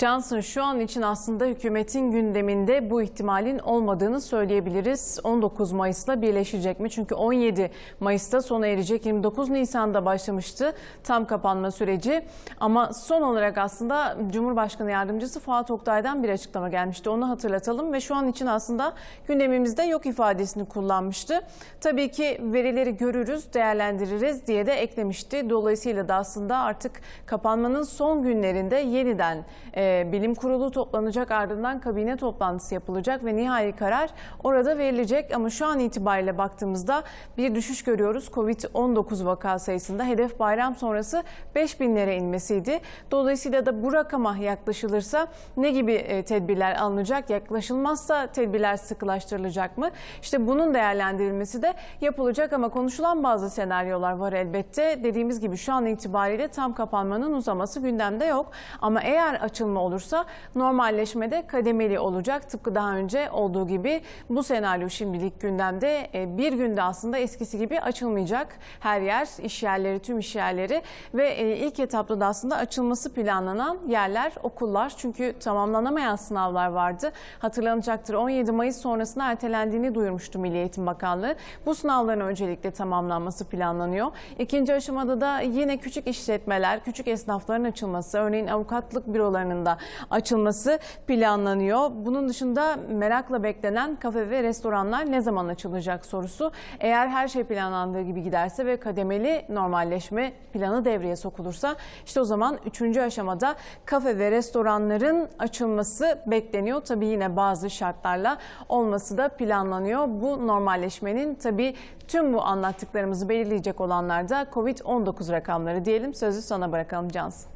Johnson şu an için aslında hükümetin gündeminde bu ihtimalin olmadığını söyleyebiliriz. 19 Mayıs'la birleşecek mi? Çünkü 17 Mayıs'ta sona erecek. 29 Nisan'da başlamıştı tam kapanma süreci. Ama son olarak aslında Cumhurbaşkanı Yardımcısı Fuat Oktay'dan bir açıklama gelmişti. Onu hatırlatalım ve şu an için aslında gündemimizde yok ifadesini kullanmıştı. Tabii ki verileri görürüz, değerlendiririz diye de eklemişti. Dolayısıyla da aslında artık kapanmanın son günlerinde yeniden e, bilim kurulu toplanacak ardından kabine toplantısı yapılacak ve nihai karar orada verilecek. Ama şu an itibariyle baktığımızda bir düşüş görüyoruz. Covid-19 vaka sayısında hedef bayram sonrası 5000'lere inmesiydi. Dolayısıyla da bu rakama yaklaşılırsa ne gibi e, tedbirler alınacak? Yaklaşılmazsa tedbirler sıkılaştırılacak mı? İşte bunun değerlendirilmesi de yapılacak ama konuşulan bazı senaryolar var elbette. Dediğimiz gibi şu an itibariyle tam kapanmanın uzaması gündemde yok. Ama eğer açılma olursa normalleşmede kademeli olacak. Tıpkı daha önce olduğu gibi bu senaryo şimdilik gündemde. E, Bir günde aslında eskisi gibi açılmayacak her yer, iş yerleri, tüm iş yerleri ve e, ilk etapta da aslında açılması planlanan yerler, okullar. Çünkü tamamlanamayan sınavlar vardı. Hatırlanacaktır 17 Mayıs sonrasında ertelendiğini duyurmuştu Milli Eğitim Bakanlığı. Bu sınavların öncelikle tamamlanması planlanıyor. İkinci aşamada da yine küçük işletmeler, küçük esnafların açılması, örneğin avukatlık bürolarının da açılması planlanıyor. Bunun dışında merakla beklenen kafe ve restoranlar ne zaman açılacak sorusu. Eğer her şey planlandığı gibi giderse ve kademeli normalleşme planı devreye sokulursa işte o zaman üçüncü aşamada kafe ve restoranların açılması bekleniyor. Tabii yine bazı şartlarla olması da planlanıyor. Bu normalleşmenin tabii tüm bu anlattıklarımızı belirleyecek olanlar da Covid-19 rakamları diyelim. Sözü sana bırakalım Cansın.